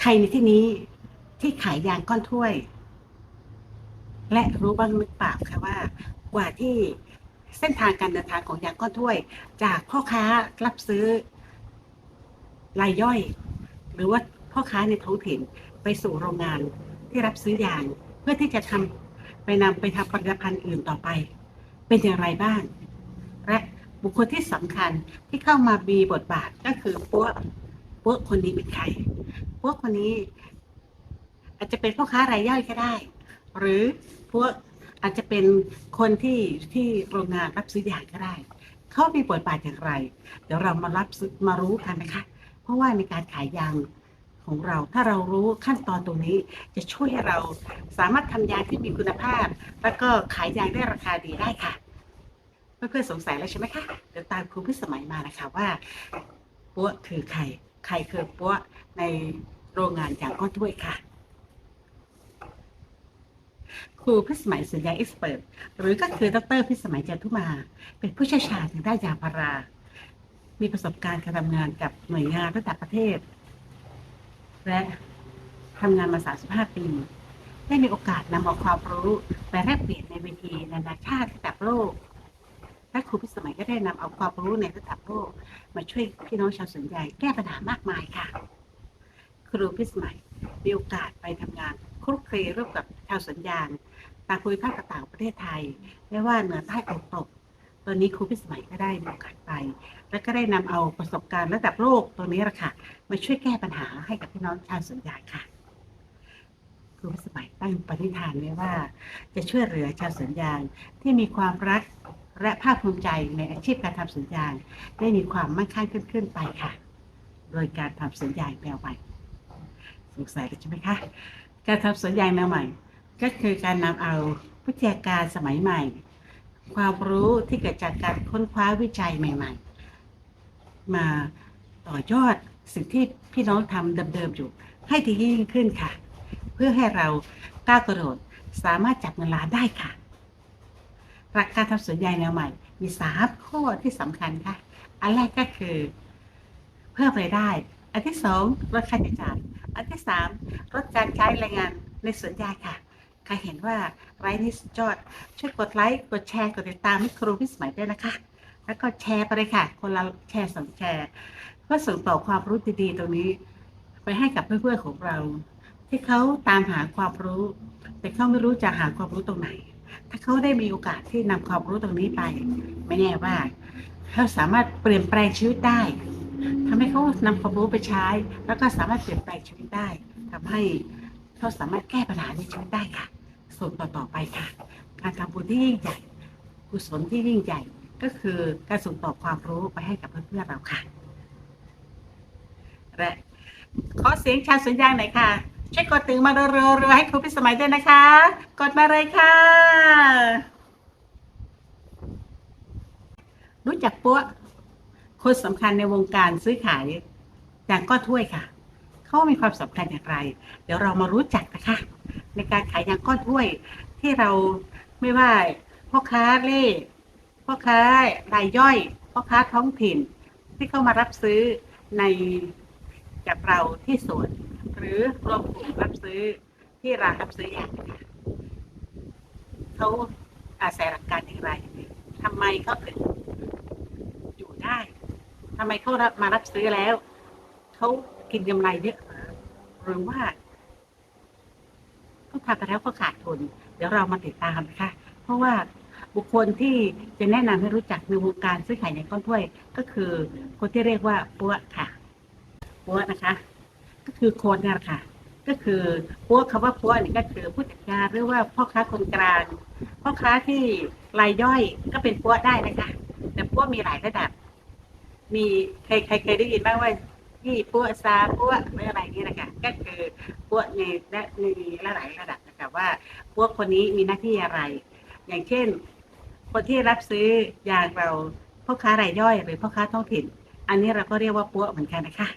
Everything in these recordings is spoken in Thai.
ใครในที่นี้ที่ขายยางก้อนถ้วย และรู้บ้างหรือเปล่าคะว่า กว่าที่เส้นทางการเดินทางของยางก้อนถ้วย จากพ่อค้ารับซื้อรายย่อย หรือว่าพ่อค้าในท้องถิ่นไปสู่โรงงานที่รับซื้อยาง เพื่อที่จะทำไปนำไปทำผลิตภัณฑ์อื่นต่อไป เป็นอย่างไรบ้าง และบุคคลที่สำคัญที่เข้ามามีบทบาทก็คือปัวปัวคนนี้เป็นใคร ปัวคนนี้ อาจจะเป็นพ่อค้ารายย่อยก็ได้ หรือพวกอาจจะเป็นคนที่ที่โรงงานรับซื้อยางก็ได้ เขามีบทบาทอย่างไร เดี๋ยวเรามารับซื้อมารู้กันนะคะ เพราะว่าในการขายยางของเรา ถ้าเรารู้ขั้นตอนตรงนี้จะช่วยให้เราสามารถทำยางที่มีคุณภาพ แล้วก็ขายยางได้ราคาดีได้ค่ะ เพื่อนๆสงสัยแล้วใช่ไหมคะ เดี๋ยวตามครูพิสมัยมานะคะว่าปัวคือใคร ใครคือปัวในโรงงานยางก้อนถ้วยค่ะ ครูพิสมัยสุญญาเอ็กซ์เปิดหรือก็คือดรพิสมัยจันทุมา เป็นผู้เชี่ยวชาญทางด้านยางพารา มีประสบการณ์การทำงานกับหน่วยงานระดับประเทศ และทำงานมา 35 ปี ได้มีโอกาสนำเอาความรู้ไปแลกเปลี่ยนในเวทีนานาชาติระดับโลก และครูพิสมัยก็ได้นำเอาความรู้ในระดับโลกมาช่วยพี่น้องชาวสวนใหญ่แก้ปัญหามากมายค่ะ ครูพิสมัยมีโอกาสไปทำงานคลุกคลีร่วมกับชาวสวนยางตามภูมิภาคต่างประเทศไทยไม่ว่าเหนือใต้ตกตกตอนนี้ครูพิสมัยก็ได้มีโอกาสไป และก็ได้นำเอาประสบการณ์ระดับโลกตัวนี้แหละค่ะมาช่วยแก้ปัญหาให้กับพี่น้องชาวสวนยางค่ะครูพิสมัยตั้งปณิธานไว้ว่า จะช่วยเหลือชาวสวนยางที่มีความรัก และภาคภูมิใจในอาชีพการทำสวนยางได้มีความมั่งคั่งขึ้นขึ้นไปค่ะ โดยการทำสวนยางแนวใหม่สงสัยใช่ไหมคะ การทำสวนยางแนวใหม่ ก็คือการนำเอาวิทยาการสมัยใหม่ ความรู้ที่เกิดจากการค้นคว้าวิจัยใหม่ ๆ มาต่อยอดสิ่งที่พี่น้องทำเดิมๆอยู่ ให้ดียิ่งขึ้นค่ะ เพื่อให้เราก้าวกระโดดสามารถจับเงินล้านได้ค่ะ หลักการทำสวนยางแนวใหม่ มีสามข้อที่สำคัญค่ะ อันแรกก็คือ เพิ่มรายได้ อันที่สองลดค่าใช้จ่าย อันที่สามลดการใช้แรงงานในสวนยางค่ะใครเห็นว่าไลฟ์นี้สุดยอด ช่วยกดไลค์ กดแชร์ กดติดตามให้ครูพิสมัยด้วยนะคะ แล้วก็แชร์ไปเลยค่ะ คนละแชร์สองแชร์เพื่อส่งต่อความรู้ดีๆตรงนี้ ไปให้กับเพื่อนๆของเรา ที่เขาตามหาความรู้ แต่เขาไม่รู้จะหาความรู้ตรงไหน ถ้าเขาได้มีโอกาสที่นำความรู้ตรงนี้ไป ไม่แน่ว่าเขาสามารถเปลี่ยนแปลงชีวิตได้ทำให้เขานำความรู้ไปใช้ แล้วก็สามารถเปลี่ยนแปลงชีวิตได้ทำให้เขาสามารถแก้ปัญหาในชีวิตได้ค่ะ ส่วนต่อๆไปค่ะ การทำบุญที่ยิ่งใหญ่กุศลที่ยิ่งใหญ่ก็คือการส่งต่อความรู้ไปให้กับเพื่อนๆเราค่ะและขอเสียงชาวสวนยางหน่อยค่ะ ช่วยกดตึงมาเร็วๆให้ครูพิสมัยด้วยนะคะ กดมาเลยค่ะ รู้จักปัวคนสำคัญในวงการซื้อขายยางก้อนถ้วยค่ะ เขามีความสำคัญอย่างไร เดี๋ยวเรามารู้จักนะคะ ในการขายยางก้อนถ้วยที่เราไม่ว่าพ่อค้าเล่พ่อค้ารายย่อยพ่อค้าท้องถิ่นที่เข้ามารับซื้อในกับเราที่สวน หรือรวมกลุ่มรับซื้อที่ร้านรับซื้อยางเขาอาศัยหลักการอย่างไรทำไมเขาถึงอยู่ได้ทำไมเขามารับซื้อแล้วเขากินกำไรเยอะหรือว่าเขาทำไปแล้วเขาขาดทุนเดี๋ยวเรามาติดตามนะคะ เพราะว่าบุคคลที่จะแนะนำให้รู้จักในวงการซื้อขายในก้อนถ้วย ก็คือคนที่เรียกว่าปัวค่ะปัวนะคะ ก็คือคนนั่นแหละค่ะ ก็คือปัวคำว่าปัวนี่ก็คือผู้จัดการหรือว่าพ่อค้าคนกลางพ่อค้าที่รายย่อยก็เป็นปัวได้นะคะ แต่ปัวมีหลายระดับ มีใครใครเคยได้ยินบ้างว่าที่ปัวซาปัวหรืออะไรนี่นะคะก็คือปัวในและในหลายระดับนะคะว่าปัวคนนี้มีหน้าที่อะไร อย่างเช่น คนที่รับซื้อยางเราพ่อค้ารายย่อยหรือพ่อค้าท้องถิ่น อันนี้เราก็เรียกว่าปัวเหมือนกันนะคะ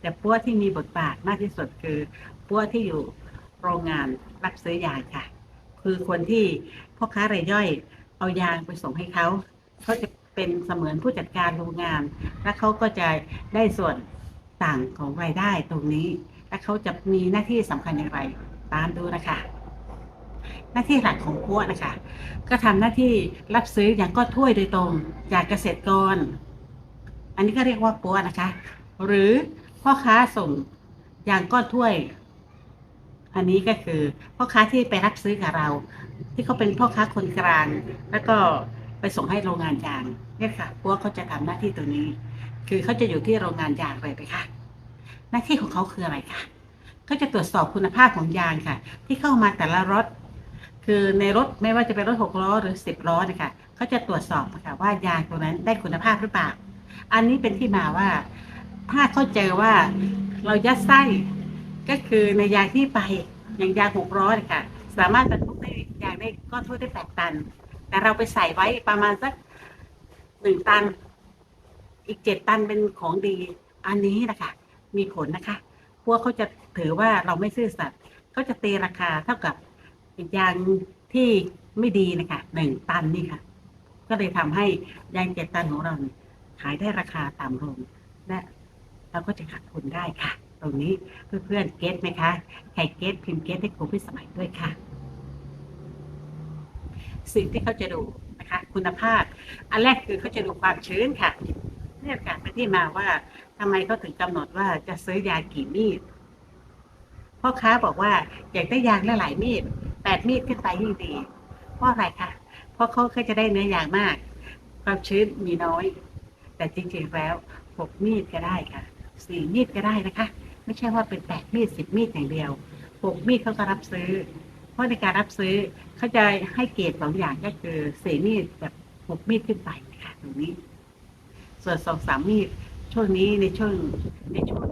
แต่ปัวที่มีบทบาทมากที่สุดคือปัวที่อยู่โรงงานรับซื้อยางค่ะ คือคนที่พ่อค้ารายย่อยเอายางไปส่งให้เขาเขาจะเป็นเสมือนผู้จัดการโรงงาน และเขาก็จะได้ส่วนต่างของรายได้ตรงนี้ และเขาจะมีหน้าที่สำคัญอย่างไร ตามดูนะคะ หน้าที่หลักของพวกนะคะ ก็ทำหน้าที่รับซื้ออย่างก้อนถ้วยโดยตรงจากเกษตรกร อันนี้ก็เรียกว่าปัวนะคะ หรือ พ่อค้าส่งยางก้อนถ้วย อันนี้ก็คือพ่อค้าที่ไปรับซื้อกับเรา ที่เขาเป็นพ่อค้าคนกลาง แล้วก็ไปส่งให้โรงงานยางเนี่ยค่ะปัวเขาจะทำหน้าที่ตัวนี้ คือเขาจะอยู่ที่โรงงานยางเลยไปค่ะ หน้าที่ของเขาคืออะไรคะก็จะตรวจสอบคุณภาพของยางค่ะ ที่เข้ามาแต่ละรถ คือในรถไม่ว่าจะเป็นรถหกล้อหรือสิบล้อนะคะเขาจะตรวจสอบนะคะว่ายางตัวนั้นได้คุณภาพหรือเปล่า อันนี้เป็นที่มาว่า ถ้าเขาเจอว่าเรายัดไส้ก็คือในยาที่ไปอย่างยาหกล้อยคะสามารถบรรทุกได้ยางได้ก้อนทั่วได้แปดตัน แต่เราไปใส่ไว้ประมาณสักหนึ่งตัน อีกเจ็ดตันเป็นของดี อันนี้นะคะมีผลนะคะ พวกเขาจะถือว่าเราไม่ซื่อสัตย์เขาจะตีราคาเท่ากับยางที่ไม่ดีนะคะหนึ่งตันนี่ค่ะ ก็เลยทำให้ยางเจ็ดตันของเราขายได้ราคาต่ำลงและ เราก็จะขาดทุนได้ค่ะ ตรงนี้เพื่อนๆเก็ตไหมคะใครเก็ตพิมพ์เก็ตให้ครูพิสมัยด้วยค่ะ สิ่งที่เขาจะดูนะคะ คุณภาพ อันแรกคือเขาจะดูความชื้นค่ะเนี่ยค่ะเป็นที่มาว่าทำไมเขาถึงกำหนดว่าจะซื้อยากี่มีดพ่อค้าบอกว่าอยากได้ยางละหลายมีดแปดมีดขึ้นไปยิ่งดีเพราะอะไรคะเพราะเขาเคยจะได้เนื้อยางมาก ความชื้นมีน้อย แต่จริงๆแล้วหกมีดก็ได้ค่ะ สี่มีดก็ได้นะคะ ไม่ใช่ว่าเป็นแปดมีดสิบมีดอย่างเดียวหกมีดเขาก็รับซื้อ เพราะในการรับซื้อเขาจะให้เกรดสองอย่างก็คือสี่มีดแบบหกมีดขึ้นไปค่ะตรงนี้ ส่วนสองสามมีดช่วงนี้ในช่วงในช่วง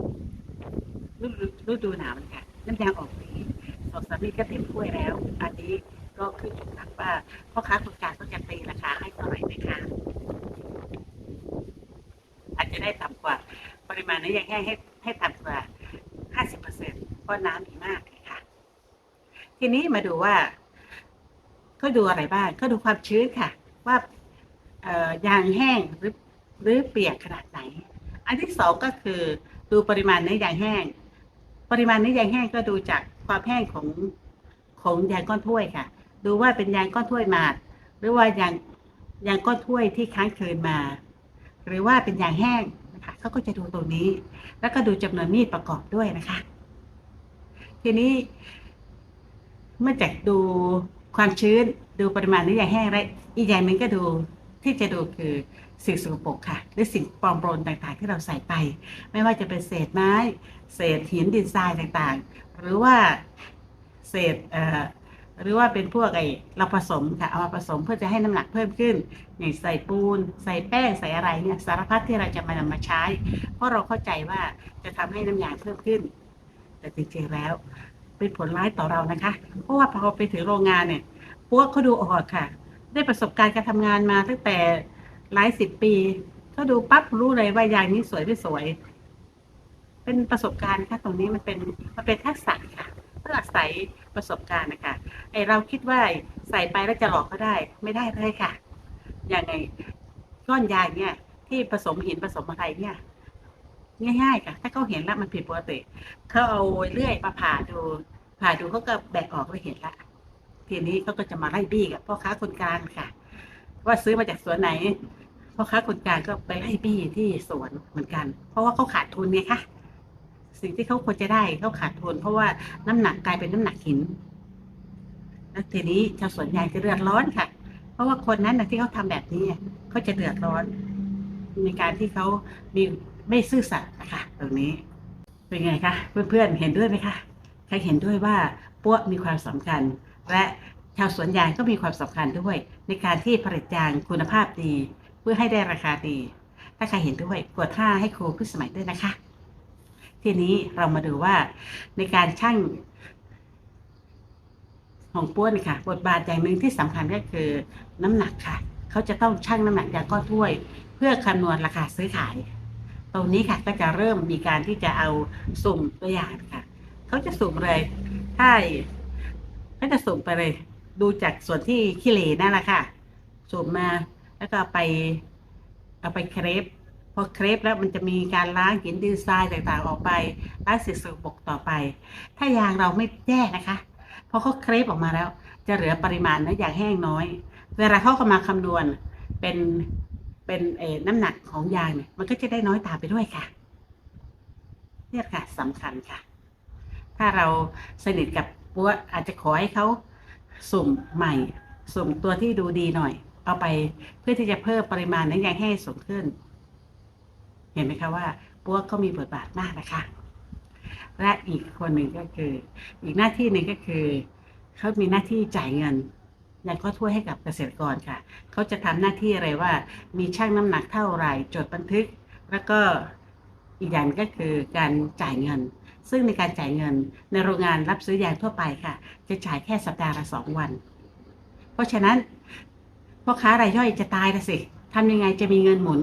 ฤดูฤดูหนาวนะคะน้ำยางออกดีสองสามมีดก็เต็มถ้วยแล้ว อันนี้ก็ขึ้นอยู่กับว่าพ่อค้าคนกลางก็จะตีราคาให้เท่าไหร่นะคะอาจจะได้ต่ำกว่า ป ริมาณนี้ยังแห้งให้ให้ต่ำกว่า 50%เพราะน้ำมีมากเลยค่ะ ทีนี้มาดูว่าเขาดูอะไรบ้างเขาดูความชื้นค่ะ ว่าเอ่อยางแห้งหรือหรือเปียกขนาดไหน อันที่สองก็คือดูปริมาณเนื้อยางแห้ง ปริมาณเนื้อยางแห้งก็ดูจากความแห้งของของยางก้อนถ้วยค่ะ ดูว่าเป็นยางก้อนถ้วยมาดหรือว่ายางยางก้อนถ้วยที่ค้างคืนมา หรือว่าเป็นยางแห้ง เขาก็จะดูตรงนี้ แล้วก็ดูจำนวนมีดประกอบด้วยนะคะ ทีนี้ เมื่อจากดูความชื้นดูปริมาณเนื้อยาแห้งและอีกอย่างหนึ่งก็ดูที่จะดูคือสิ่งสกปรกค่ะหรือสิ่งปลอมปลนต่างๆ ที่เราใส่ไป ไม่ว่าจะเป็นเศษไม้ เศษหินดินทรายต่างๆ หรือว่าเศษเอ่อ หรือว่าเป็นพวกไอเราผสมค่ะเอามาผสมเพื่อจะให้น้ำหนักเพิ่มขึ้นอย่างใส่ปูน ใส่แป้งใส่อะไรเนี่ยสารพัดที่เราจะมานำมาใช้ เพราะเราเข้าใจว่าจะทำให้น้ำยาเพิ่มขึ้น แต่จริงๆแล้ว เป็นผลร้ายต่อเรานะคะ เพราะว่าพอไปถึงโรงงานเนี่ยพวกเขาดูออกค่ะ ได้ประสบการณ์การทำงานมาตั้งแต่หลายสิบปีเขาดูปั๊บรู้เลยว่ายางนี้สวยไม่สวย เป็นประสบการณ์ค่ะตรงนี้มันเป็นมันเป็นทักษะค่ะ พื่ออาศัยประสบการณ์นะคะไอเราคิดว่าใส่ไปแล้วจะหลอกก็ได้ ไม่ได้เลยค่ะ อย่างไงก้อนยาเนี่ย ที่ผสมหินผสมอะไรเนี่ย ง่ายๆค่ะ ถ้าเขาเห็นแล้วมันผิดปกติเขาเอาเลื่อยมาผ่าดู ผ่าดูเขาก็แบกออกแล้วเห็นละทีนี้เขาก็จะมาไล่บี้กับพ่อค้าคนกลางค่ะ ว่าซื้อมาจากสวนไหนพ่อค้าคนกลางก็ไปไล่บี้ที่สวนเหมือนกัน เพราะว่าเขาขาดทุนไงคะ สิ่งที่เขาควรจะได้เขาขาดทุนเพราะว่าน้ำหนักกลายเป็นน้ำหนักหินแล้วทีนี้ชาวสวนยางจะเดือดร้อนค่ะ เพราะว่าคนนั้นนะที่เขาทำแบบนี้เขาจะเดือดร้อน ในการที่เขามีไม่ซื่อสัตย์นะคะตรงนี้ เป็นไงคะเพื่อนๆเห็นด้วยไหมคะใครเห็นด้วยว่าปั้วมีความสำคัญ และชาวสวนยางก็มีความสำคัญด้วย ในการที่ผลิตยางคุณภาพดี เพื่อให้ได้ราคาดี ถ้าใครเห็นด้วยกดท่าให้ครูพิสมัยด้วยนะคะ ทีนี้เรามาดูว่าในการชั่งของป้วนค่ะ บทบาทอย่างหนึ่งที่สำคัญก็คือน้ำหนักค่ะ เขาจะต้องชั่งน้ำหนักยางก้อนถ้วย เพื่อคำนวณราคาซื้อขาย ตรงนี้ค่ะก็จะเริ่มมีการที่จะเอาสุ่มตัวอย่างค่ะ เขาจะสุ่มเลยถ้าเขาจะสุ่มไปเลย ดูจากส่วนที่ขี้เหร่นั่นแหละค่ะสุ่มมาแล้วก็ไปเอาไปเครป อเครปแล้วมันจะมีการล้างหินดินทรายต่างๆออกไปล้างสิ่งสกปรกต่อไป ถ้ายางเราไม่แยกนะคะพอเขาเครปออกมาแล้ว จะเหลือปริมาณเนื้อยางแห้งน้อย เวลาเขาก็มาคำนวณเป็นเป็นเอน้ำหนักของยางเนี่ยมันก็จะได้น้อยตามไปด้วยค่ะเนี่ยค่ะสำคัญค่ะ ถ้าเราสนิทกับปัวอาจจะขอให้เขาสุ่มใหม่ สุ่มตัวที่ดูดีหน่อย เอาไปเพื่อที่จะเพิ่มปริมาณน้ำยางแห้งสูงขึ้น ห็นไหมคะว่าปัวก็มีบทบาทมากนะคะ และอีกคนหนึ่งก็คือ อีกหน้าที่หนึ่งก็คือเขามีหน้าที่จ่ายเงินยังก็ถ้วยให้กับเกษตรกรค่ะ เขาจะทำหน้าที่อะไรว่า มีช่างน้ำหนักเท่าไหร่จดบันทึก แล้วก็อีกอย่างก็คือการจ่ายเงิน ซึ่งในการจ่ายเงินในโรงงานรับซื้อยางทั่วไปค่ะ จะจ่ายแค่สัปดาห์ละสองวัน เพราะฉะนั้นพ่อค้ารายย่อยจะตายละสิทำยังไงจะมีเงินหมุน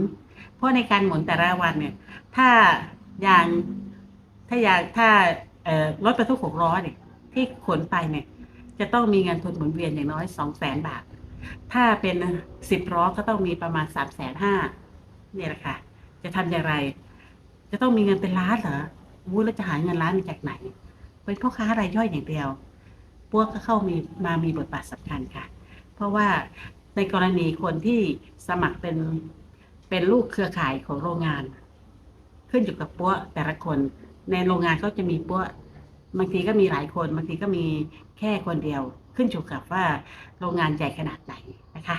ราะในการหมุนแต่ละวันเนี่ย ถ้ายางถ้ายางถ้ารถบรรทุกหกล้อเนี่ยที่ขนไปเนี่ย จะต้องมีเงินทุนหมุนเวียนอย่างน้อยสองแสนบาท ถ้าเป็นสิบล้อก็ต้องมีประมาณสามแสนห้าเนี่ยแหละค่ะ จะทำอย่างไร จะต้องมีเงินเป็นล้านเหรอวู้แล้วจะหาเงินล้านมาจากไหน เป็นพ่อค้ารายย่อยอย่างเดียวพวกก็เข้ามีมามีบทบาทสำคัญค่ะ เพราะว่าในกรณีคนที่สมัครเป็น เป็นลูกเครือข่ายของโรงงาน ขึ้นอยู่กับปั้วแต่ละคน ในโรงงานเขาจะมีปั้วบางทีก็มีหลายคนบางทีก็มีแค่คนเดียว ขึ้นอยู่กับว่าโรงงานใหญ่ขนาดไหนนะคะ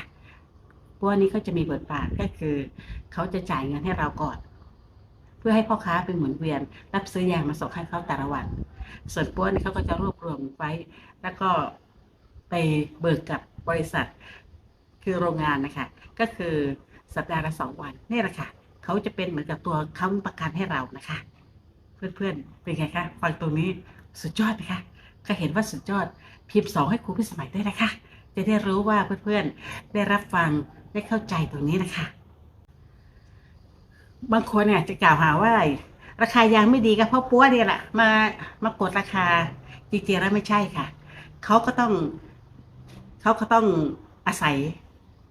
ปั้วนี้เขาจะมีบทบาทก็คือ เขาจะจ่ายเงินให้เราก่อน เพื่อให้พ่อค้าเป็นหมุนเวียน รับซื้อยางมาส่งให้เขาแต่ละวันส่วนปั้วนเขาก็จะรวบรวมไว้ แล้วก็ไปเบิกกับบริษัทคือโรงงานนะคะ ก็คือ สัปดาห์ละสองวันนี่แหละค่ะเขาจะเป็นเหมือนกับตัวค้ำประกันให้เรานะคะ เพื่อนๆเป็นไงคะฟังตรงนี้สุดยอดไหมคะก็เห็นว่าสุดยอดพิมพ์สองให้ครูพิสมัยได้วยนะคะ จะได้รู้ว่าเพื่อนๆได้รับฟังได้เข้าใจตรงนี้นะคะ บางคนเนี่ยจะกล่าวหาว่า ราคายางไม่ดีก็เพราะปั้วเนี่ยแหละมามากดราคาจริงๆแล้วไม่ใช่ค่ะเขาก็ต้องเขาก็ต้องอาศัย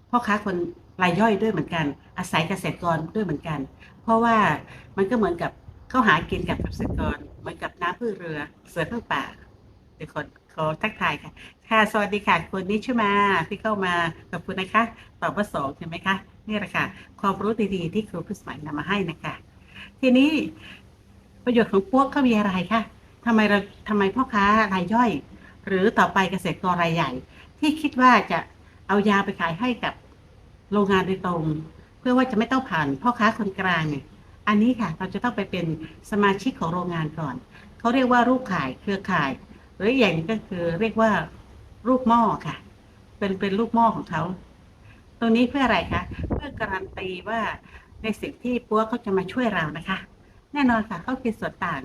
พ่อค้าคน รายย่อยด้วยเหมือนกัน อาศัยเกษตรกรด้วยเหมือนกัน เพราะว่ามันก็เหมือนกับเขาหากินกับเกษตรกร เหมือนกับน้ำพืชเรือ เสือพึ่งป่าเดี๋ยวขอขอทักทายค่ะ ค่ะ สวัสดีค่ะคุณนิชมาที่เข้ามาขอบคุณนะคะ ตอบว่าสองใช่ไหมคะ นี่แหละค่ะ ความรู้ดีๆที่ครูพิสมัยนำมาให้นะคะ ทีนี้ประโยชน์ของพวกเขามีอะไรคะทำไมเราทำไมพ่อค้ารายย่อย หรือต่อไปเกษตรกรรายใหญ่ ที่คิดว่าจะเอายาไปขายให้กับ โรงงานโดยตรง เพื่อว่าจะไม่ต้องผ่านพ่อค้าคนกลางเนี่ยอันนี้ค่ะเราจะต้องไปเป็นสมาชิกของโรงงานก่อนเขาเรียกว่ารูปขายเครือข่าย หรืออย่างนึ่งก็คือเรียกว่ารูปหม้อค่ะ เป็นเป็นรูปหม้อของเขาตรงนี้เพื่ออะไรคะเพื่อการันตีว่าในสิ่งที่ปัวเขาจะมาช่วยเรานะคะ แน่นอนค่ะเขาคิดส่วนต่าง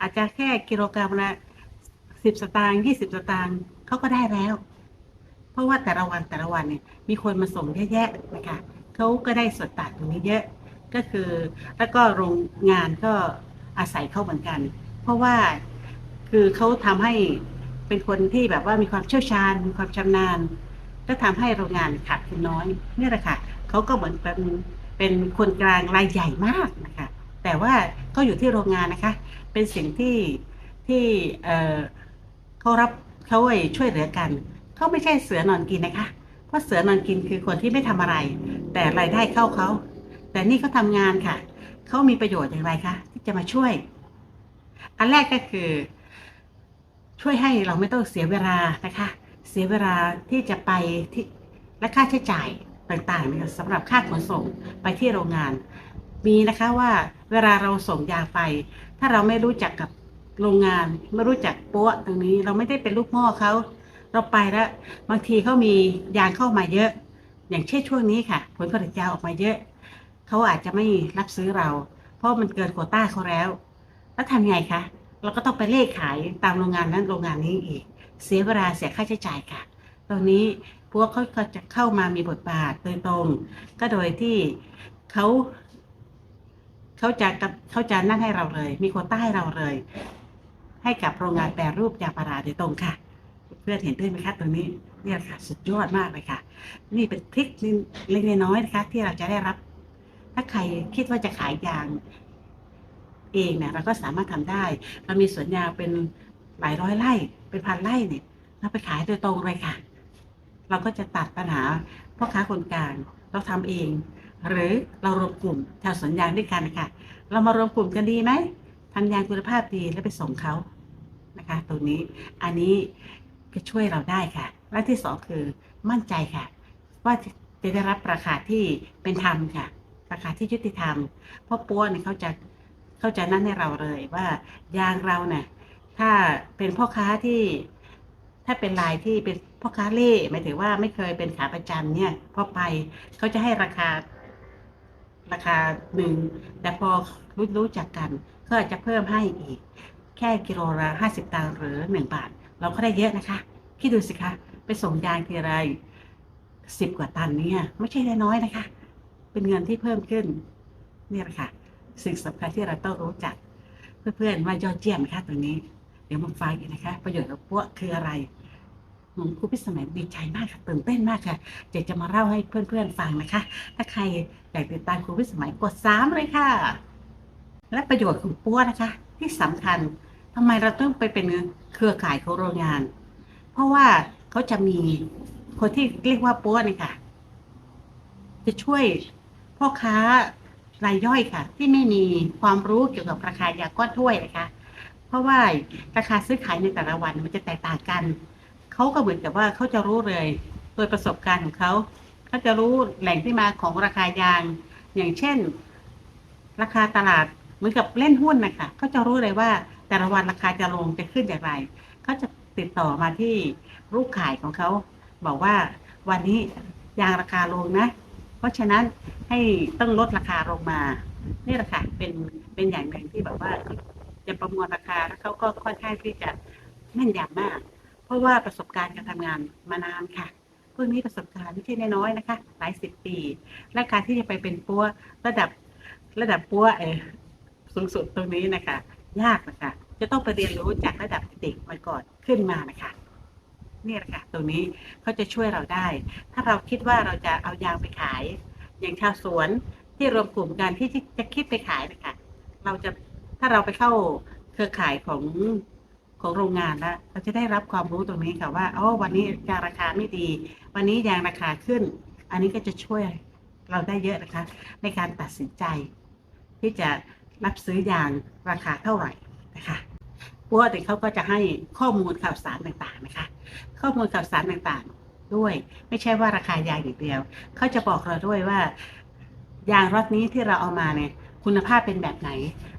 อาจจะแค่กิโลกรัมละสิบสตางค์ยี่สิบสตางค์เขาก็ได้แล้ว เพราะว่าแต่ละวันแต่ละวันเนี่ยมีคนมาส่งเยอะแยะนะคะเขาก็ได้ส่วนต่างตรงนี้เยอะก็คือแล้วก็โรงงานก็อาศัยเขาเหมือนกัน เพราะว่าคือเขาทำให้เป็นคนที่แบบว่ามีความเชี่ยวชาญมีความชำนาญก็ทำให้โรงงานขาดทุนน้อยนี่แหละค่ะเขาก็เหมือนเป็นเป็นคนกลางรายใหญ่มากนะคะแต่ว่าก็อยู่ที่โรงงานนะคะ เป็นสิ่งที่ที่เออเขารับเขาไว้ช่วยเหลือกัน เขาไม่ใช่เสือนอนกินนะคะ เพราะเสือนอนกินคือคนที่ไม่ทำอะไร แต่รายได้เข้าเขา แต่นี่เขาทำงานค่ะ เขามีประโยชน์อย่างไรคะที่จะมาช่วย อันแรกก็คือ ช่วยให้เราไม่ต้องเสียเวลานะคะ เสียเวลาที่จะไปที่และค่าใช้จ่ายต่างๆนะคะสำหรับค่าขนส่งไปที่โรงงาน มีนะคะว่าเวลาเราส่งยาไป ถ้าเราไม่รู้จักกับโรงงาน ไม่รู้จักโป๊ะตรงนี้ เราไม่ได้เป็นลูกหม้อเขา เราไปแล้วบางทีเขามียางเข้ามาเยอะ อย่างเช่นช่วงนี้ค่ะ ผลผลิตยางออกมาเยอะเขาอาจจะไม่รับซื้อเรา เพราะมันเกินโควต้าเขาแล้ว แล้วทำไงคะเราก็ต้องไปเลขขายตามโรงงานนั้นโรงงานนี้อีก เสียเวลาเสียค่าใช้จ่ายค่ะตรงนี้พวกเขาก็จะเข้ามามีบทบาทโดยตรง ก็โดยที่เขาเขาจะเขาจะนั่นให้เราเลย มีโควต้าให้เราเลย ให้กับโรงงานแปรรูปยางพาราโดยตรงค่ะ เพื่อนเห็นด้วยไหมคะตรงนี้เนี่ยค่ะสุดยอดมากเลยค่ะ นี่เป็นทริคเล็กๆน้อยๆนะคะ ที่เราจะได้รับ ถ้าใครคิดว่าจะขายยางเองเนี่ยเราก็สามารถทำได้ เรามีสวนยางเป็นหลายร้อยไร่เป็นพันไร่เนี่ยเราไปขายโดยตรงเลยค่ะ เราก็จะตัดปัญหาพ่อค้าคนกลางเราทำเอง หรือเรารวมกลุ่มชาวสวนยางด้วยกันค่ะ เรามารวมกลุ่มกันดีไหมทำยางคุณภาพดีแล้วไปส่งเขานะคะ ตรงนี้อันนี้ จะช่วยเราได้ค่ะ และที่สองคือมั่นใจค่ะ ว่าจะได้รับราคาที่เป็นธรรมค่ะ ราคาที่ยุติธรรม เพราะปัวเนี่ยเขาจะเขาจะนั่นให้เราเลยว่ายางเราเนี่ยถ้าเป็นพ่อค้าที่ ถ้าเป็นรายที่เป็นพ่อค้าเล่หมายถึงว่าไม่เคยเป็นขาประจำเนี่ยพอไปเขาจะให้ราคาราคาหนึ่งแต่พอรู้รู้จักกัน ก็อาจจะเพิ่มให้อีก แค่กิโลละห้าสิบตังค์หรือหนึ่งบาท เราก็ได้เยอะนะคะคิดดูสิคะ ไปส่งยางทีไรสิบกว่าตันเนี่ยไม่ใช่น้อยนะคะ เป็นเงินที่เพิ่มขึ้นเนี่ยแหละค่ะ สิ่งสำคัญที่เราต้องรู้จัก เพื่อนๆว่ายอดเยี่ยมนะคะตรงนี้ เดี๋ยวมาฟังกันนะคะ ประโยชน์ของพวกคืออะไรอืมครูพิสมัยดีใจมากค่ะตื่นเต้นมากค่ะเดี๋ยวจะมาเล่าให้เพื่อนๆฟังนะคะ ถ้าใครอยากติดตามครูพิสมัยกดสามเลยค่ะ และประโยชน์ของปัวนะคะ ที่สำคัญ ทำไมเราต้องไปเป็นเครือข่ายของโรงงาน เพราะว่าเขาจะมีคนที่เรียกว่าปัวเนี่ยค่ะ จะช่วยพ่อค้ารายย่อยค่ะ ที่ไม่มีความรู้เกี่ยวกับราคายาก้อนถ้วยนะคะ เพราะว่าราคาซื้อขายในแต่ละวันมันจะแตกต่างกันเขาก็เหมือนกับว่าเขาจะรู้เลยโดยประสบการณ์ของเขาเขาจะรู้แหล่งที่มาของราคายาง อย่างเช่น ราคาตลาดเหมือนกับเล่นหุ้นนะคะเขาจะรู้เลยว่า แต่ละวันราคาจะลงจะขึ้นอย่างไรเขาจะติดต่อมาที่ลูกขายของเขาบอกว่าวันนี้ยางราคาลงนะ เพราะฉะนั้นให้ต้องลดราคาลงมานี่แหละค่ะเป็นเป็นอย่างหนึ่งที่แบบว่าจะประมวลราคาแล้วเขาก็ค่อนข้างที่จะแม่นยำมาก เพราะว่าประสบการณ์การทำงานมานานค่ะพวกนี้ประสบการณ์ไม่ใช่น้อยๆนะคะ หลายสิบปี และการที่จะไปเป็นปัวระดับระดับปัวเออสูงสุดตรงนี้นะคะ ยากนะคะ จะต้องไปเรียนรู้จากระดับเด็กมาก่อนขึ้นมานะคะนี่แหละค่ะตรงนี้เขาจะช่วยเราได้ ถ้าเราคิดว่าเราจะเอายางไปขาย อย่างชาวสวนที่รวมกลุ่มกันที่จะคิดไปขายนะคะเราจะถ้าเราไปเข้าเครือข่ายของของโรงงานแล้วเราจะได้รับความรู้ตรงนี้ค่ะว่าอ๋อวันนี้ยางราคาไม่ดี วันนี้ยางราคาขึ้น อันนี้ก็จะช่วยเราได้เยอะนะคะ ในการตัดสินใจ ที่จะรับซื้อยางราคาเท่าไหร่ นะคะพวกเด็กเขาก็จะให้ข้อมูลข่าวสารต่างๆนะคะ ข้อมูลข่าวสารต่างๆด้วย ไม่ใช่ว่าราคายางอย่างเดียวเขาจะบอกเราด้วยว่ายางรถนี้ที่เราเอามาเนี่ยคุณภาพเป็นแบบไหน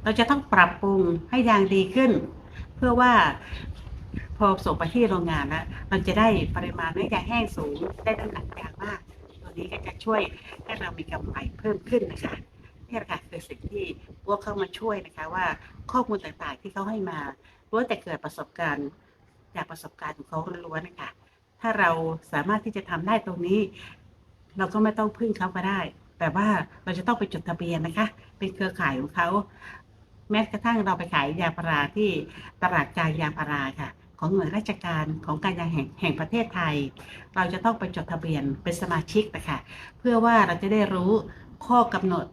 เราจะต้องปรับปรุงให้ยางดีขึ้น เพื่อว่าพอส่งไปที่โรงงานแล้วเราจะได้ปริมาณเนื้อยางแห้งสูง ได้น้ำหนักยางมาก ตัวนี้ก็จะช่วยให้เรามีกำไรเพิ่มขึ้นนะคะ นี่แหละค่ะคือสิ่งที่พวกเข้ามาช่วยนะคะว่าข้อมูลต่างๆที่เขาให้มาล้วนแต่เกิดประสบการณ์จากประสบการณ์ของเขาล้วนๆนะคะถ้าเราสามารถที่จะทำได้ตรงนี้ เราก็ไม่ต้องพึ่งเขาก็ได้ แต่ว่าเราจะต้องไปจดทะเบียนนะคะ เป็นเครือข่ายของเขาแม้กระทั่งเราไปขายยางพาราที่ตลาดกลางยางพาราค่ะ ของหน่วยราชการของการยางแห่งแห่งประเทศไทย เราจะต้องไปจดทะเบียนเป็นสมาชิกนะคะเพื่อว่าเราจะได้รู้ข้อกำหนด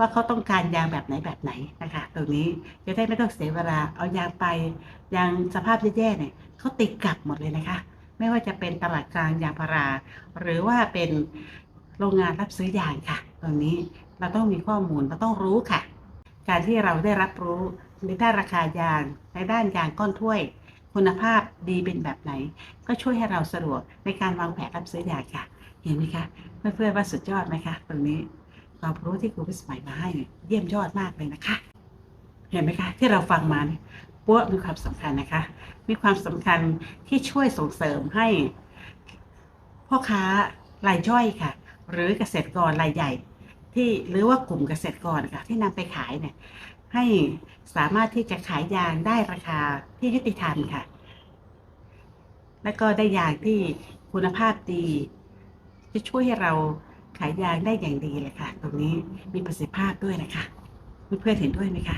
ว่าเขาต้องการยางแบบไหนแบบไหนนะคะตรงนี้จะได้ไม่ต้องเสียเวลาเอายางไปยางสภาพแย่ๆเนี่ยเขาติดกลับหมดเลยนะคะ ไม่ว่าจะเป็นตลาดกลางยางพารา หรือว่าเป็นโรงงานรับซื้อยางค่ะ ตรงนี้เราต้องมีข้อมูลเราต้องรู้ค่ะ การที่เราได้รับรู้ในด้านราคายางในด้านยางก้อนถ้วย คุณภาพดีเป็นแบบไหน ก็ช่วยให้เราสะดวกในการวางแผนรับซื้อยางค่ะ เห็นไหมคะเพื่อนๆว่าสุดยอดไหมคะตรงนี้ ความรู้ที่ครูพิสมัยมาให้เนี่ยเยี่ยมยอดมากเลยนะคะ เห็นไหมคะ ที่เราฟังมาเนี่ยปัวมีความสำคัญนะคะ มีความสำคัญที่ช่วยส่งเสริมให้พ่อค้ารายย่อยค่ะ หรือเกษตรกรรายใหญ่ ที่หรือว่ากลุ่มเกษตรกรค่ะที่นำไปขายเนี่ยให้สามารถที่จะขายยางได้ราคาที่ยุติธรรมค่ะ และก็ได้ยางที่คุณภาพดี จะช่วยให้เรา ขายยางได้อย่างดีเลยค่ะ ตรงนี้มีประสิทธิภาพด้วยนะคะเพื่อนๆเห็นด้วยไหมคะ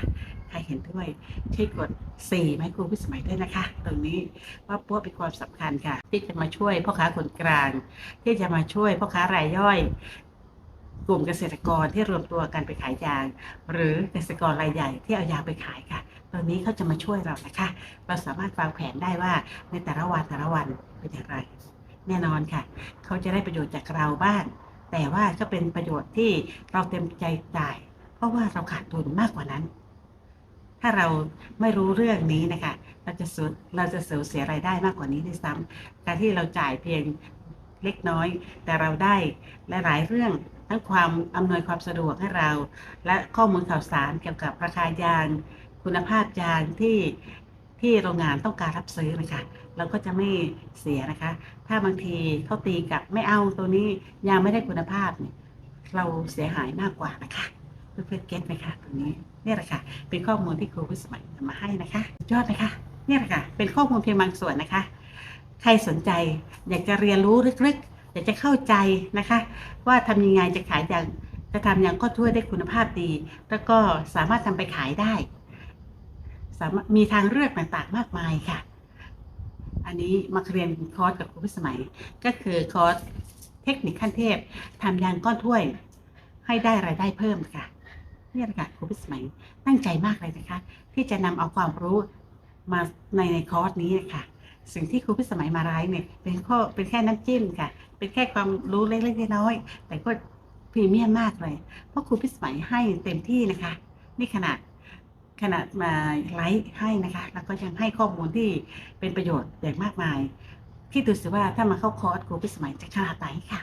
ใครเห็นด้วยช่วยกด4ไหมครพิสมัยด้วยนะคะ ตรงนี้ว่าพวกเป็นความสำคัญค่ะ ที่จะมาช่วยพ่อค้าคนกลาง ที่จะมาช่วยพ่อค้ารายย่อย กลุ่มเกษตรกรที่รวมตัวกันไปขายยาง หรือเกษตรกรรายใหญ่ที่เอายางไปขายค่ะตอนนี้เขาจะมาช่วยเรานะคะ เราสามารถวางแผนได้ว่าในแต่ละวันแต่ละวันเป็นอย่างไร แน่นอนค่ะ เขาจะได้ประโยชน์จากเราบ้าง แต่ว่าก็เป็นประโยชน์ที่เราเต็มใจจ่าย เพราะว่าเราขาดทุนมากกว่านั้น ถ้าเราไม่รู้เรื่องนี้นะคะเราจะสูญเราจะสูญเสียรายได้มากกว่านี้ด้วยซ้ำการที่เราจ่ายเพียงเล็กน้อย แต่เราได้หลายๆเรื่องทั้งความอำนวยความสะดวกให้เรา และข้อมูลข่าวสารเกี่ยวกับราคายางคุณภาพยางที่ ที่โรงงานต้องการรับซื้อนะคะ เราก็จะไม่เสียนะคะ ถ้าบางทีเขาตีกับไม่เอาตัวนี้ยางไม่ได้คุณภาพเนี่ยเราเสียหายมากกว่านะคะเพื่อนๆเก็ตไหมคะตรงนี้นี่แหละค่ะ เป็นข้อมูลที่ครูวิสมัยนำมาให้นะคะยอดไหมคะนี่แหละค่ะ เป็นข้อมูลเพียงบางส่วนนะคะ ใครสนใจอยากจะเรียนรู้ลึกๆ อยากจะเข้าใจนะคะ ว่าทำยังไงจะขายอย่างจะทำอย่างก็ถ้วยได้คุณภาพดี แล้วก็สามารถทำไปขายได้ามารถมีทางเลือกต่างๆ มากมายค่ะ อันนี้มาเรียนคอร์สกับครูพิสมัย ก็คือคอร์สเทคนิคขั้นเทพทำยางก้อนถ้วยให้ได้รายได้เพิ่มค่ะนี่แหละค่ะครูพิสมัยตั้งใจมากเลยนะคะ ที่จะนำเอาความรู้มาในในคอร์สนี้นะคะสิ่งที่ครูพิสมัยมาไลฟ์เนี่ยเป็นข้อเป็นแค่น้ำจิ้มค่ะ เป็นแค่ความรู้เล็กๆน้อยๆแต่ก็พรีเมียมมากเลย เพราะครูพิสมัยให้เต็มที่นะคะ นี่ขนาด ขนาดมาไลฟ์ให้นะคะ แล้วก็ยังให้ข้อมูลที่เป็นประโยชน์อย่างมากมาย ที่ดูสิว่าถ้ามาเข้าคอร์สครูพิสมัยจะขนาดไหนค่ะ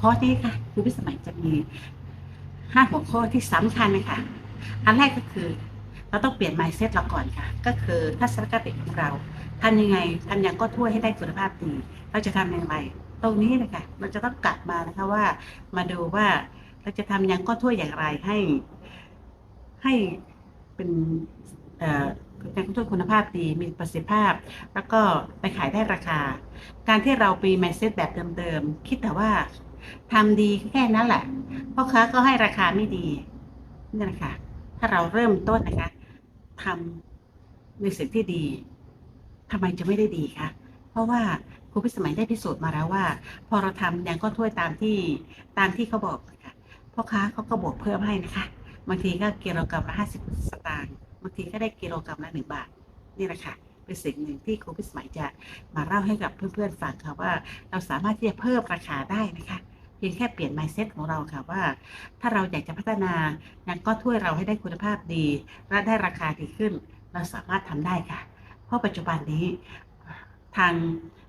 คอร์สนี้ค่ะครูพิสมัยจะมีห้าหัวข้อที่สำคัญนะคะ อันแรกก็คือ เราต้องเปลี่ยน mindset เราก่อนค่ะ ก็คือทัศนคติของเราทำยังไงทำย่างก็ถ้วยให้ได้คุณภาพดี เราจะทำอย่างไร ตรงนี้นะคะเราจะต้องกลับมานะคะว่า มาดูว่าเราจะทำย่างก็ถ้วยอย่างไรให้ ให้ เป็นการก็ถ้วยคุณภาพดีมีประสิทธิภาพ แล้วก็ไปขายได้ราคา การที่เราปี mindset แบบเดิมๆ คิดแต่ว่าทำดีแค่นั้นแหละพ่อค้าก็ให้ราคาไม่ดีนี่นะคะ ถ้าเราเริ่มต้นนะคะทำในสิ่งที่ดีทำไมจะไม่ได้ดีคะเพราะว่าครูพิสมัยได้พิสูจน์มาแล้วว่า พอเราทำย่างก็ถ้วยตามที่ตามที่เขาบอกนะคะพ่อค้าเขาก็บวกเพิ่มให้นะคะ บางทีก็กิโลกรัมละห้าสิบสตางค์บางทีก็ได้กิโลกรัมละหนึ่งบาทนี่แหละค่ะเป็นสิ่งหนึ่งที่ครูพิสมัยจะมาเล่าให้กับเพื่อนๆฟังค่ะว่าเราสามารถที่จะเพิ่มราคาได้นะคะเพียงแค่เปลี่ยน mindset ของเราค่ะว่า ถ้าเราอยากจะพัฒนาอย่างก็ถ้วยเราให้ได้คุณภาพดี และได้ราคาดีขึ้น เราสามารถทำได้ค่ะ เพราะปัจจุบันนี้ทาง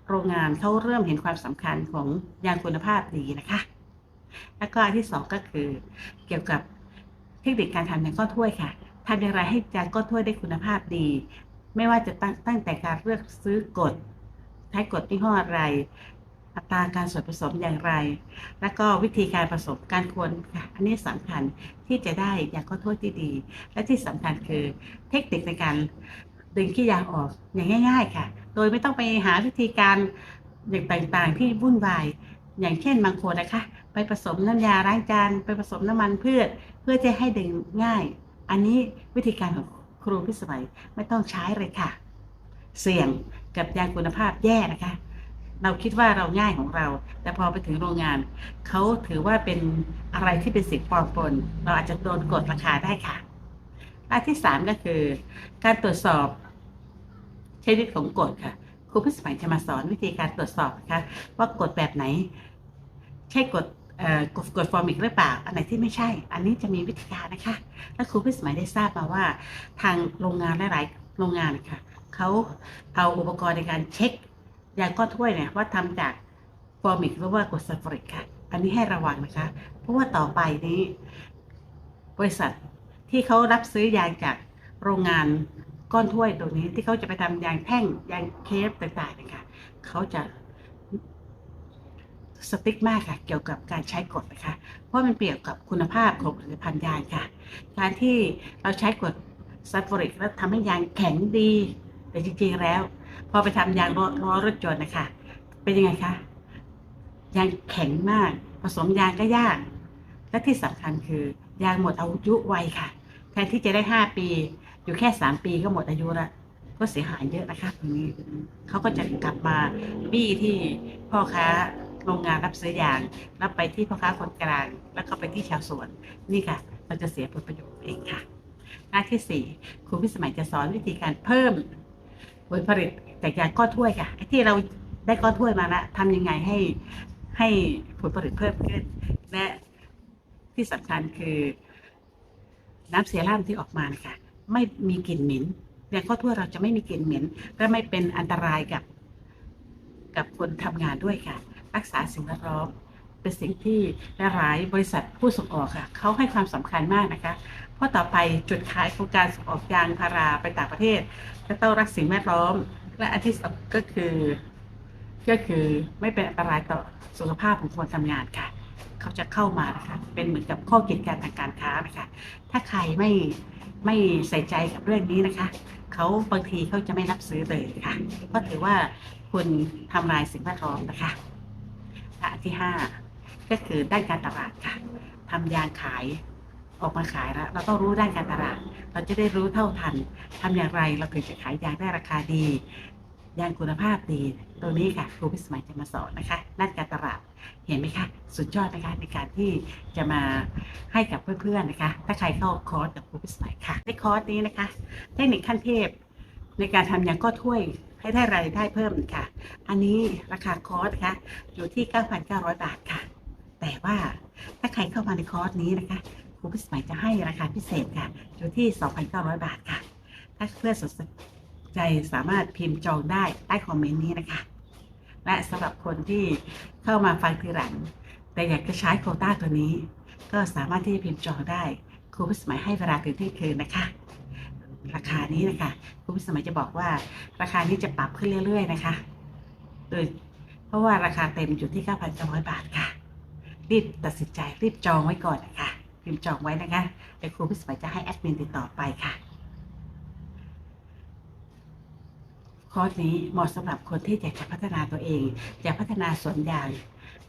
โรงงานเขาเริ่มเห็นความสำคัญของยางคุณภาพดีนะคะ แล้วก็อันที่สองก็คือเกี่ยวกับ เทคนิคการทำยางก้อถ้วยค่ะทำอย่างไรให้ยางก้อถ้วยได้คุณภาพดี ไม่ว่าจะตั้งตั้งแต่การเลือกซื้อกฎใช้กฎยี่ห้ออะไร อัตราการส่วนผสมอย่างไร แล้วก็วิธีการผสมการควรค่ะ อันนี้สำคัญที่จะได้ยาก้อถ้วยที่ดี และที่สำคัญคือเทคนิคในการดึงขี้ยางออกอย่างง่าย ๆ ค่ะ โดยไม่ต้องไปหาวิธีการอย่างต่างๆที่วุ่นวาย อย่างเช่นบางคนนะคะ ไปผสมน้ำยาล้างจาน ไปผสมน้ำมันพืช เพื่อจะให้ดึงง่าย อันนี้วิธีการของครูพิสมัยไม่ต้องใช้เลยค่ะ เสี่ยงกับยางคุณภาพแย่นะคะ เราคิดว่าเราง่ายของเรา แต่พอไปถึงโรงงาน เขาถือว่าเป็นอะไรที่เป็นสิ่งปลอมปน เราอาจจะโดนกดราคาได้ค่ะอันที่สามก็คือ การตรวจสอบชนิดของกฎค่ะครูพิสมัยจะมาสอนวิธีการตรวจสอบนะคะว่ากฎแบบไหน ใช่กฎ กฎกฎฟอร์มิกหรือเปล่า อันไหนที่ไม่ใช่ อันนี้จะมีวิธีการนะคะ และครูพิสมัยได้ทราบมาว่า ทางโรงงานหลายๆโรงงานค่ะเขาเอาอุปกรณ์ในการเช็คยางก้อนถ้วยเนี่ยว่าทำจากฟอร์มิกหรือว่ากรดซัลฟูริกค่ะ อันนี้ให้ระวังนะคะ เพราะว่าต่อไปนี้ บริษัทที่เขารับซื้อยางจากโรงงานก้อนถ้วยตรงนี้ที่เขาจะไปทำยางแท่งยางเคฟต่างๆนะคะเขาจะ สติ๊กมากค่ะ เกี่ยวกับการใช้กรดนะคะ เพราะมันเปรียบกับคุณภาพของผลิตภัณฑ์ยางค่ะ การที่เราใช้กรดซัลฟูริกแล้วทำให้ยางแข็งดี แต่จริงๆแล้ว พอไปทำยางล้อล้อรถยนต์นะคะ เป็นยังไงคะยางแข็งมาก ผสมยางก็ยาก และที่สำคัญคือยางหมดอายุไวค่ะ แทนที่จะได้ห้าปี อยู่แค่สามปีก็หมดอายุละก็เสียหายเยอะนะคะตรงนี้เขาก็จะกลับมาบี้ที่พ่อค้า โรงงานรับซื้อยางแล้วไปที่พ่อค้าคนกลาง แล้วก็ไปที่ชาวสวน นี่ค่ะ เราจะเสียผลประโยชน์เองค่ะ หน้าที่สี่ครูพิสมัยจะสอนวิธีการเพิ่มผลผลิตจากยางก้อนถ้วยค่ะไอ้ที่เราได้ก้อนถ้วยมาแล้วทำยังไงให้ให้ผลผลิตเพิ่มขึ้น และที่สำคัญคือน้ำเซรั่มที่ออกมานะคะไม่มีกลิ่นเหม็นยางก้อนถ้วยเราจะไม่มีกลิ่นเหม็นและไม่เป็นอันตรายกับ กับคนทำงานด้วยค่ะ รักษาสิ่งแวดล้อม เป็นสิ่งที่หลายบริษัทผู้ส่งออกค่ะเขาให้ความสำคัญมากนะคะ เพราะต่อไปจุดขายของการส่งออกยางพาราไปต่างประเทศจะต้องรักสิ่งแวดล้อม และอันที่สองก็คือ ก็คือไม่เป็นอันตรายต่อสุขภาพของคนทำงานค่ะเขาจะเข้ามานะคะเป็นเหมือนกับข้อกิจการทางการค้านะคะ ถ้าใครไม่ไม่ใส่ใจกับเรื่องนี้นะคะ เขาบางทีเขาจะไม่รับซื้อเลยค่ะ เพราะถือว่าคุณทำลายสิ่งแวดล้อมนะคะ และอันที่ห้าก็คือด้านการตลาดค่ะทำยางขายออกมาขายแล้วเราต้องรู้ด้านการตลาด เราจะได้รู้เท่าทันทำอย่างไรเราถึงจะขายยางได้ราคาดียางคุณภาพดีตรงนี้ค่ะครูพิสมัยจะมาสอนนะคะด้านการตลาดเห็นไหมคะ สุดยอดนะคะในการที่จะมาให้กับเพื่อนๆนะคะ ถ้าใครเข้าคอร์สกับครูพิสมัยค่ะในคอร์สนี้นะคะ เทคนิคขั้นเทพในการทำยางก้อถ้วย ให้ได้รายได้เพิ่มค่ะ อันนี้ราคาคอร์สค่ะอยู่ที่ 9,900 บาทค่ะ แต่ว่าถ้าใครเข้ามาในคอร์สนี้นะคะครูพิสมัยจะให้ราคาพิเศษค่ะ อยู่ที่ 2,900 บาทค่ะ ถ้าเพื่อนสนใจสามารถพิมพ์จองได้ใต้คอมเมนต์นี้นะคะ และสำหรับคนที่เข้ามาฟังทีหลัง แต่อยากจะใช้โคต้าตัวนี้ ก็สามารถที่จะพิมพ์จองได้ครูพิสมัยให้เวลาถึงเที่ยงคืนนะคะ ราคานี้นะคะครูพิสมัยจะบอกว่า ราคานี้จะปรับขึ้นเรื่อย ๆ นะคะ โดยเพราะว่าราคาเต็มอยู่ที่9,900 บาทค่ะ รีบตัดสินใจรีบจองไว้ก่อนนะคะพิมพ์จองไว้นะคะเดี๋ยวครูพิสมัยจะให้แอดมินติดต่อไปค่ะคอร์สนี้เหมาะสำหรับคนที่อยากจะพัฒนาตัวเองอยากพัฒนาสวนยาง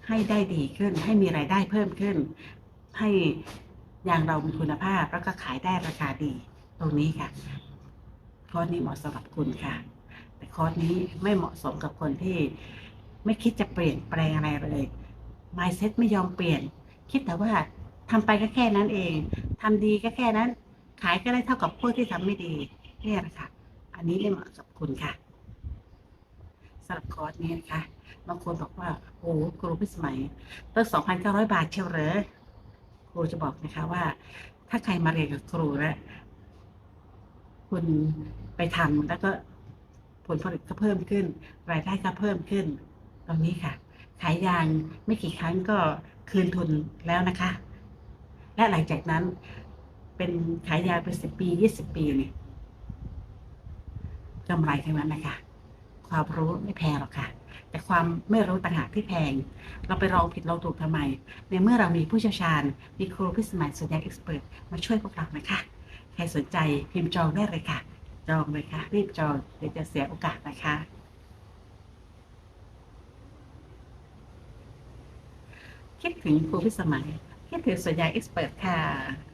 ให้ได้ดีขึ้น ให้มีรายได้เพิ่มขึ้น ให้ยางเรามีคุณภาพแล้วก็ขายได้ราคาดี ตรงนี้ค่ะคอสนี้เหมาะสำหรับคุณค่ะ แต่คอสนี้ไม่เหมาะสมกับคนที่ไม่คิดจะเปลี่ยนแปลงอะไรเลย mindset ไม่ยอมเปลี่ยน คิดแต่ว่าทำไปก็แค่นั้นเอง ทำดีก็แค่นั้น ขายก็ได้เท่ากับพวกที่ทำไม่ดีนี่แหละค่ะ อันนี้ไม่เหมาะกับคุณค่ะสำหรับคอร์สนี้นะคะ บางคนบอกว่า โอ้ครูพิสมัยตั้งสองพันเก้าร้อยบาทเชียวเหรอ ครูจะบอกนะคะว่า ถ้าใครมาเรียนกับครูแล้ว คุณไปทำแล้วก็ผลผลิตก็เพิ่มขึ้น รายได้ก็เพิ่มขึ้น ตรงนี้ค่ะ ขายยางไม่กี่ครั้งก็คืนทุนแล้วนะคะ และหลังจากนั้น เป็นขายยางเป็นสิบปียี่สิบปีเนี่ยกำไรทั้งนั้นนะคะ ความรู้ไม่แพงหรอกค่ะ แต่ความไม่รู้ต่างหากที่แพง เราไปลองผิดลองถูกทำไม ในเมื่อเรามีผู้เชี่ยวชาญ มีครูพิสมัยสุดยอดเอ็กซ์เพรสมาช่วยพวกเรานะคะ ใครสนใจพิมพ์จองได้เลยค่ะ จองเลยค่ะ รีบจองเดี๋ยวจะเสียโอกาสนะคะ คิดถึงครูพิสมัย คิดถึงสุดยาเอ็กซ์เพรสค่ะ